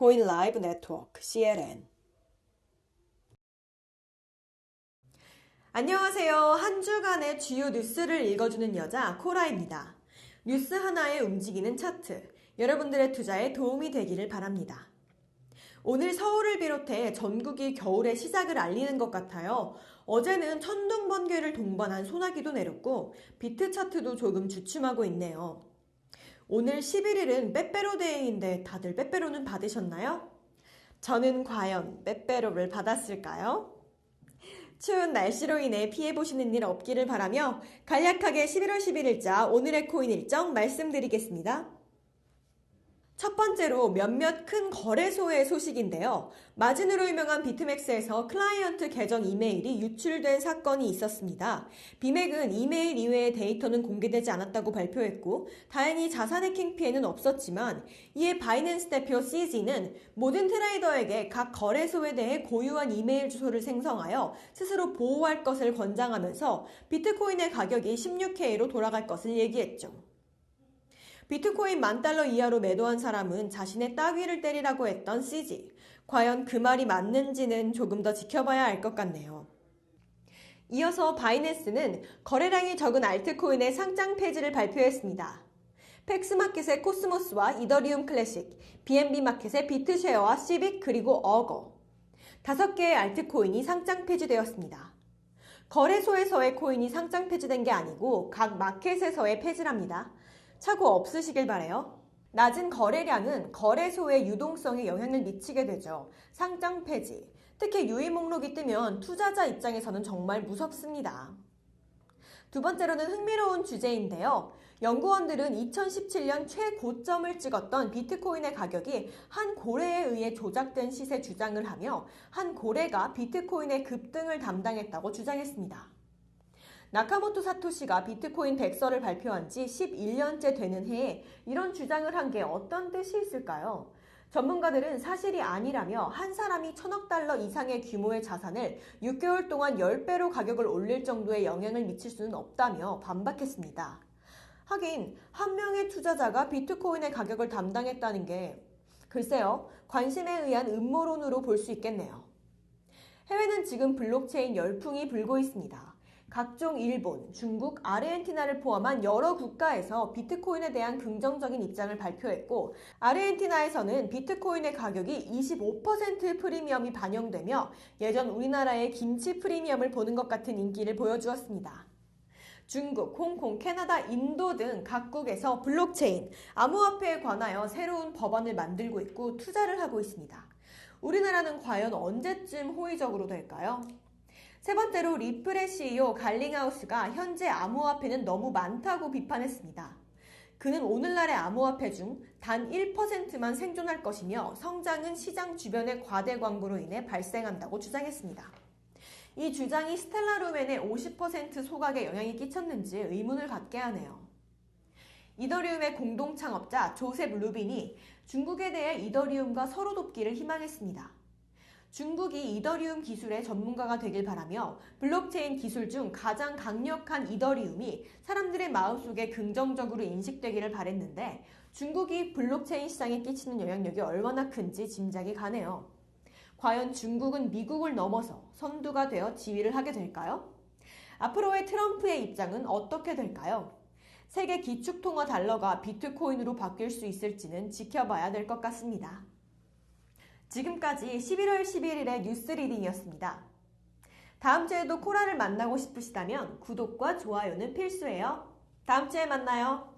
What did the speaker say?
코인 라이브 네트워크 CLN 안녕하세요. 한 주간의 주요 뉴스를 읽어주는 여자 코라입니다. 뉴스 하나에 움직이는 차트. 여러분들의 투자에 도움이 되기를 바랍니다. 오늘 서울을 비롯해 전국이 겨울의 시작을 알리는 것 같아요. 어제는 천둥 번개를 동반한 소나기도 내렸고 비트 차트도 조금 주춤하고 있네요. 오늘 11일은 빼빼로 데이인데 다들 빼빼로는 받으셨나요? 저는 과연 빼빼로를 받았을까요? 추운 날씨로 인해 피해보시는 일 없기를 바라며 간략하게 11월 11일자 오늘의 코인 일정 말씀드리겠습니다. 첫 번째로 몇몇 큰 거래소의 소식인데요. 마진으로 유명한 비트맥스에서 클라이언트 계정 이메일이 유출된 사건이 있었습니다. 비맥은 이메일 이외의 데이터는 공개되지 않았다고 발표했고 다행히 자산 해킹 피해는 없었지만 이에 바이낸스 대표 CZ는 모든 트레이더에게 각 거래소에 대해 고유한 이메일 주소를 생성하여 스스로 보호할 것을 권장하면서 비트코인의 가격이 16K로 돌아갈 것을 얘기했죠. 비트코인 만 달러 이하로 매도한 사람은 자신의 따귀를 때리라고 했던 CG. 과연 그 말이 맞는지는 조금 더 지켜봐야 알 것 같네요. 이어서 바이낸스는 거래량이 적은 알트코인의 상장 폐지를 발표했습니다. 팩스마켓의 코스모스와 이더리움 클래식, BNB 마켓의 비트쉐어와 시빅 그리고 어거. 다섯 개의 알트코인이 상장 폐지되었습니다. 거래소에서의 코인이 상장 폐지된 게 아니고 각 마켓에서의 폐지랍니다. 차고 없으시길 바래요. 낮은 거래량은 거래소의 유동성에 영향을 미치게 되죠. 상장 폐지. 특히 유의 목록이 뜨면 투자자 입장에서는 정말 무섭습니다. 두 번째로는 흥미로운 주제인데요. 연구원들은 2017년 최고점을 찍었던 비트코인의 가격이 한 고래에 의해 조작된 시세 주장을 하며 한 고래가 비트코인의 급등을 담당했다고 주장했습니다. 나카모토 사토시가 비트코인 백서를 발표한 지 11년째 되는 해에 이런 주장을 한 게 어떤 뜻이 있을까요? 전문가들은 사실이 아니라며 한 사람이 천억 달러 이상의 규모의 자산을 6개월 동안 10배로 가격을 올릴 정도의 영향을 미칠 수는 없다며 반박했습니다. 하긴 한 명의 투자자가 비트코인의 가격을 담당했다는 게 글쎄요 관심에 의한 음모론으로 볼 수 있겠네요. 해외는 지금 블록체인 열풍이 불고 있습니다. 각종 일본, 중국, 아르헨티나를 포함한 여러 국가에서 비트코인에 대한 긍정적인 입장을 발표했고, 아르헨티나에서는 비트코인의 가격이 25% 프리미엄이 반영되며 예전 우리나라의 김치 프리미엄을 보는 것 같은 인기를 보여주었습니다. 중국, 홍콩, 캐나다, 인도 등 각국에서 블록체인, 암호화폐에 관하여 새로운 법안을 만들고 있고 투자를 하고 있습니다. 우리나라는 과연 언제쯤 호의적으로 될까요? 세 번째로 리플의 CEO 갈링하우스가 현재 암호화폐는 너무 많다고 비판했습니다. 그는 오늘날의 암호화폐 중 단 1%만 생존할 것이며 성장은 시장 주변의 과대 광고로 인해 발생한다고 주장했습니다. 이 주장이 스텔라 루멘의 50% 소각에 영향이 끼쳤는지 의문을 갖게 하네요. 이더리움의 공동 창업자 조셉 루빈이 중국에 대해 이더리움과 서로 돕기를 희망했습니다. 중국이 이더리움 기술의 전문가가 되길 바라며 블록체인 기술 중 가장 강력한 이더리움이 사람들의 마음속에 긍정적으로 인식되기를 바랬는데 중국이 블록체인 시장에 끼치는 영향력이 얼마나 큰지 짐작이 가네요. 과연 중국은 미국을 넘어서 선두가 되어 지휘를 하게 될까요? 앞으로의 트럼프의 입장은 어떻게 될까요? 세계 기축통화 달러가 비트코인으로 바뀔 수 있을지는 지켜봐야 될 것 같습니다. 지금까지 11월 11일의 뉴스 리딩이었습니다. 다음 주에도 코라를 만나고 싶으시다면 구독과 좋아요는 필수예요. 다음 주에 만나요.